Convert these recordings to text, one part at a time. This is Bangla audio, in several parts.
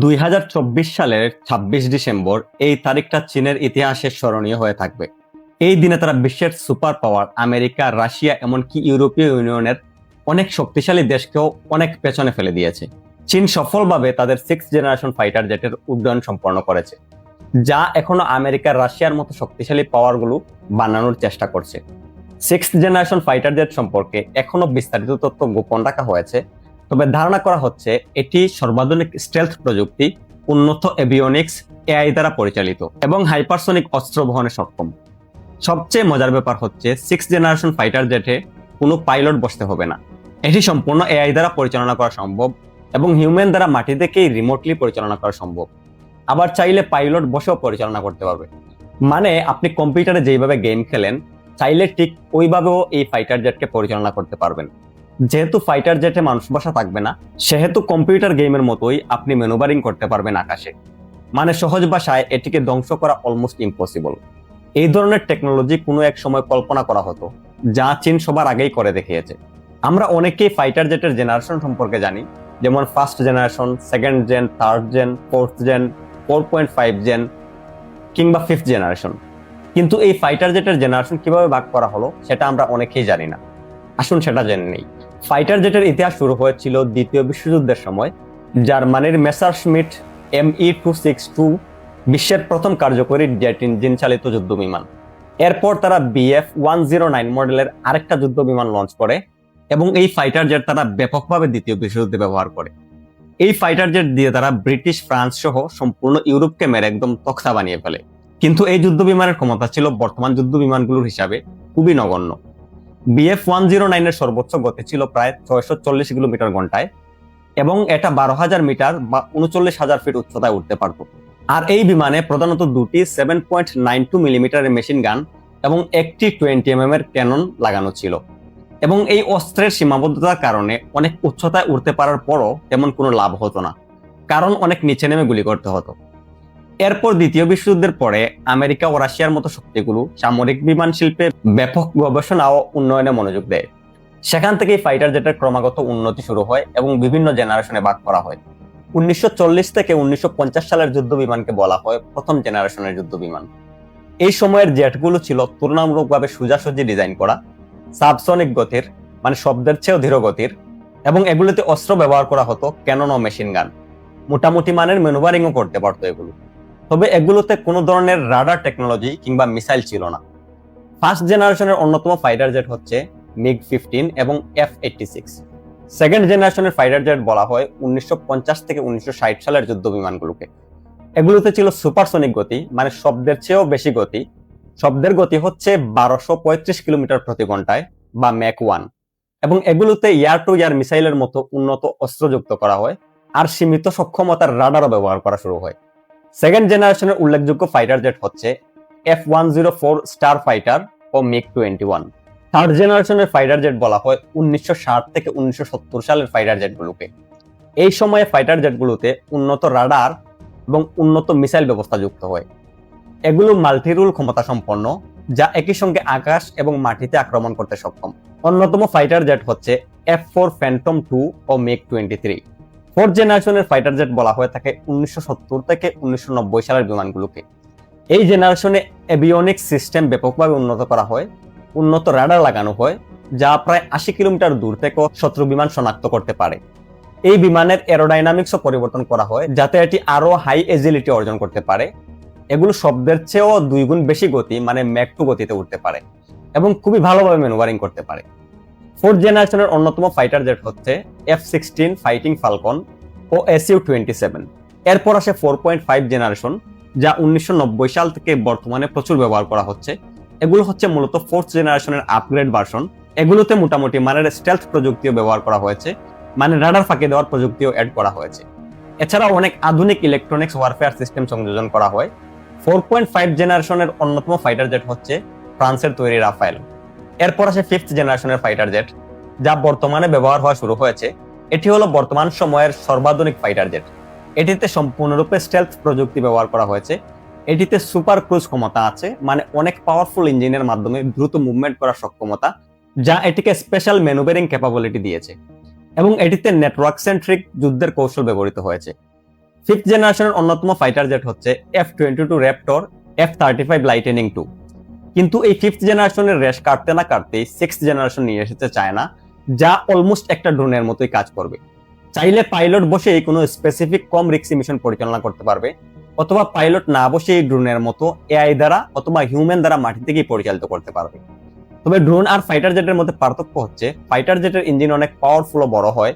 দুই হাজার চব্বিশ সালের ২৬ ডিসেম্বর এই তারিখটা চীনের ইতিহাসে স্মরণীয় হয়ে থাকবে। এই দিনে তারা বিশ্বের সুপার পাওয়ার, আমেরিকা, রাশিয়া, এমনকি ইউরোপীয় ইউনিয়নের অনেক শক্তিশালী দেশকেও অনেক পেছনে ফেলে দিয়েছে। চীন সফলভাবে তাদের সিক্স জেনারেশন ফাইটার জেটের উড্ডয়ন সম্পন্ন করেছে, যা এখনও আমেরিকা, রাশিয়ার মতো শক্তিশালী পাওয়ারগুলো বানানোর চেষ্টা করছে। সিক্স জেনারেশন ফাইটার জেট সম্পর্কে এখনও বিস্তারিত তথ্য গোপন রাখা হয়েছে। তবে ধারণা করা হচ্ছে এটি সর্বাধুনিক স্টেলথ প্রযুক্তি, উন্নত এভিওনিক্স এআই দ্বারা পরিচালিত এবং হাইপারসনিক অস্ত্র বহনে সক্ষম। সবচেয়ে মজার ব্যাপার হচ্ছে সিক্স জেনারেশন ফাইটার জেটে কোনো পাইলট বসতে হবে না। এটি সম্পূর্ণ এআই দ্বারা পরিচালনা করা সম্ভব এবং হিউম্যান দ্বারা মাটি থেকেই রিমোটলি পরিচালনা করা সম্ভব। আবার চাইলে পাইলট বসেও পরিচালনা করতে পারবে। মানে আপনি কম্পিউটারে যেইভাবে গেম খেলেন, চাইলে ঠিক ওইভাবেও এই ফাইটার জেটকে পরিচালনা করতে পারবেন। যেহেতু ফাইটার জেটে মানুষ বসা থাকবে না, সেহেতু কম্পিউটার গেমের মতোই আপনি মেনুবারিং করতে পারবেন আকাশে। মানে সহজ ভাষায় এটিকে ধ্বংস করা অলমোস্ট ইম্পসিবল এই ধরনের টেকনোলজি কোনো এক সময় কল্পনা করা হতো, যা চীন সবার আগেই করে দেখিয়েছে। আমরা অনেকেই ফাইটার জেটের জেনারেশন সম্পর্কে জানি, যেমন first generation second gen third gen fourth gen four point five gen কিংবা ফিফথ জেনারেশন কিন্তু এই ফাইটার জেটের জেনারেশন কীভাবে ভাগ করা হলো, সেটা আমরা অনেকেই জানি না। আসুন সেটা জেনে নেই। ফাইটার জেটের ইতিহাস শুরু হয়েছিল দ্বিতীয় বিশ্বযুদ্ধের সময়। জার্মানির Messerschmitt M E two six two বিশ্বের প্রথম কার্যকরী জেট ইঞ্জিন চালিত যুদ্ধ বিমান এরপর তারা বিএফ ওয়ান জিরো নাইন মডেলের আরেকটা যুদ্ধ বিমান লঞ্চ করে এবং এই ফাইটার জেট তারা ব্যাপকভাবে দ্বিতীয় বিশ্বযুদ্ধে ব্যবহার করে। এই ফাইটার জেট দিয়ে তারা ব্রিটিশ, ফ্রান্স সহ সম্পূর্ণ ইউরোপকে মেরে একদম তক্তা বানিয়ে ফেলে। কিন্তু এই যুদ্ধ বিমানের ক্ষমতা ছিল বর্তমান যুদ্ধ বিমানগুলোর হিসাবে খুবই নগণ্য। বিএফ ওয়ান জিরো নাইনের সর্বোচ্চ গতি ছিল প্রায় ছয়শো চল্লিশ কিলোমিটার ঘন্টায় এবং এটা বারো হাজার মিটার বা উনচল্লিশ হাজার ফিট উচ্চতায় উঠতে পারত। আর এই বিমানে প্রধানত দুটি সেভেন পয়েন্ট নাইন টু মিলিমিটারের মেশিন গান এবং একটি টোয়েন্টি এম এর ক্যানন লাগানো ছিল। এবং এই অস্ত্রের সীমাবদ্ধতার কারণে অনেক উচ্চতায় উঠতে পারার পরও তেমন কোনো লাভ হতো না। কারণ অনেক নিচে নেমে গুলি করতে হতো। এরপর দ্বিতীয় বিশ্বযুদ্ধের পরে আমেরিকা ও রাশিয়ার মতো শক্তিগুলো সামরিক বিমান শিল্পে ব্যাপক গবেষণা ও উন্নয়নে মনোযোগ দেয়। সেখান থেকেই ফাইটার জেটের ক্রমাগত উন্নতি শুরু হয় এবং বিভিন্ন জেনারেশনে ভাগ করা হয়। উনিশশো থেকে উনিশশো সালের যুদ্ধ বিমানকে বলা হয় প্রথম জেনারেশনের যুদ্ধ বিমান। এই সময়ের জেটগুলো ছিল তুলনামূলকভাবে সোজাসুজি ডিজাইন করা, সাবসনিক গতির মানে শব্দের চেয়েও ধীর গতির, এবং এগুলোতে অস্ত্র ব্যবহার করা হতো ক্যানন ও মেশিন গান। মোটামুটি মানের মেনুভারিংও করতে পারতো এগুলো। তবে এগুলোতে কোনো ধরনের রাডার টেকনোলজি কিংবা মিসাইল ছিল না। ফার্স্ট জেনারেশনের অন্যতম ফাইটার জেট হচ্ছে মিগ ফিফটিন এবং এফ এইটটি সিক্স। সেকেন্ড জেনারেশনের ফাইটার জেট বলা হয় উনিশশো থেকে উনিশশো সালের যুদ্ধ বিমানগুলোকে। এগুলোতে ছিল সুপারসনিক গতি মানে শব্দের চেয়েও বেশি গতি। শব্দের গতি হচ্ছে বারোশো কিলোমিটার প্রতি ঘন্টায় বা ম্যাক ওয়ান। এবং এগুলোতে ইয়ার টু ইয়ার মিসাইলের মতো উন্নত অস্ত্র যুক্ত করা হয়, আর সীমিত সক্ষমতার রাডারও ব্যবহার করা শুরু হয়। সেকেন্ড জেনারেশনের উল্লেখযোগ্য ফাইটার জেট হচ্ছে F one zero four Starfighter ও মিগ টোয়েন্টি ওয়ান থার্ড জেনারেশনের ফাইটার জেট বলা হয় উনিশশো ষাট থেকে উনিশশো সত্তর সালের ফাইটার জেটগুলোকে এই সময়ে ফাইটার জেটগুলোতে উন্নত রাডার এবং উন্নত মিসাইল ব্যবস্থা যুক্ত হয়। এগুলো মাল্টিরুল ক্ষমতা সম্পন্ন যা একই সঙ্গে আকাশ এবং মাটিতে আক্রমণ করতে সক্ষম। অন্যতম ফাইটার জেট হচ্ছে এফ ফোর ফ্যান্টম টু ও মেক টোয়েন্টি থ্রি ফোর্থ জেনারেশনের ফাইটার জেট বলা হয়ে থাকে উনিশশো থেকে উনিশশো সালের বিমানগুলোকে। এই জেনারেশনে এভিওনিক সিস্টেম ব্যাপকভাবে উন্নত করা হয়, উন্নত রাডার লাগানো হয়, যা প্রায় আশি কিলোমিটার দূর থেকেও শত্রু বিমান শনাক্ত করতে পারে। এই বিমানের এরোডাইনামিক্সও পরিবর্তন করা হয়, যাতে এটি আরও হাই এজিলিটি অর্জন করতে পারে। এগুলো শব্দের চেয়েও দুই গুণ বেশি গতি মানে ম্যাক টু গতিতে উঠতে পারে এবং খুবই ভালোভাবে ম্যানুভারিং করতে পারে। ফোর্থ জেনারেশনের অন্যতম ফাইটার জেট হচ্ছে এফ সিক্সটিন ফাইটিং ফালকন ও এসইউ টোয়েন্টি সেভেন এরপর আসে ফোর পয়েন্ট ফাইভ জেনারেশন যা উনিশশো নব্বই সাল থেকে বর্তমানে প্রচুর ব্যবহার করা হচ্ছে। এগুলো হচ্ছে মূলত ফোর্থ জেনারেশনের আপগ্রেড ভার্সন এগুলোতে মোটামুটি মানের স্টেলথ প্রযুক্তিও ব্যবহার করা হয়েছে মানে রাডার ফাঁকে দেওয়ার প্রযুক্তিও অ্যাড করা হয়েছে। এছাড়াও অনেক আধুনিক ইলেকট্রনিক্স ওয়ারফেয়ার সিস্টেম সংযোজন করা হয়। ফোর পয়েন্ট ফাইভ জেনারেশনের অন্যতম ফাইটার জেট হচ্ছে ফ্রান্সের তৈরি রাফায়েল এরপর আসে ফিফথ জেনারেশনের ফাইটার জেট যা বর্তমানে ব্যবহার হওয়া শুরু হয়েছে। এটি হলো বর্তমান সময়ের সর্বাধুনিক ফাইটার জেট এটিতে সম্পূর্ণরূপে স্টেলথ প্রযুক্তি ব্যবহার করা হয়েছে। এটিতে সুপার ক্রুজ ক্ষমতা আছে মানে অনেক পাওয়ারফুল ইঞ্জিনের মাধ্যমে দ্রুত মুভমেন্ট করার সক্ষমতা, যা এটিকে স্পেশাল ম্যানুভারিং ক্যাপাবিলিটি দিয়েছে। এবং এটিতে নেটওয়ার্ক সেন্ট্রিক যুদ্ধের কৌশল ব্যবহৃত হয়েছে। ফিফথ জেনারেশনের অন্যতম ফাইটার জেট হচ্ছে F twenty two Raptor F thirty five Lightning two কিন্তু এই ফিফথ জেনারেশনের রেশ কাটতে না কাটতেই সিক্স জেনারেশন নিয়ে এসেছে চায়না যা অলমোস্ট একটা ড্রোনের মতোই কাজ করবে। চাইলে পাইলট বসেই কোনো স্পেসিফিক কম রিক্সি মিশন পরিচালনা করতে পারবে, অথবা পাইলট না বসে এই ড্রোনের মতো এআই দ্বারা অথবা হিউম্যান দ্বারা মাটি থেকেই পরিচালিত করতে পারবে। তবে ড্রোন আর ফাইটার জেটের মধ্যে পার্থক্য হচ্ছে ফাইটার জেটের ইঞ্জিন অনেক পাওয়ারফুল ও বড় হয়,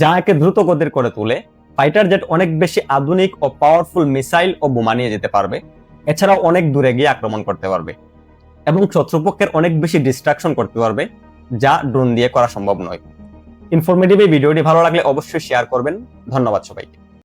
যা একে দ্রুত গতির করে তোলে ফাইটার জেট অনেক বেশি আধুনিক ও পাওয়ারফুল মিসাইল ও বোমা নিয়ে যেতে পারবে, এছাড়াও অনেক দূরে গিয়ে আক্রমণ করতে পারবে। এবং শত্রুপক্ষের অনেক বেশি ডিস্ট্রাকশন করতে পারবে, যা ড্রোন দিয়ে করা সম্ভব নয়। ইনফরমেটিভ এই ভিডিওটি ভালো লাগলে অবশ্যই শেয়ার করবেন। ধন্যবাদ সবাইকে।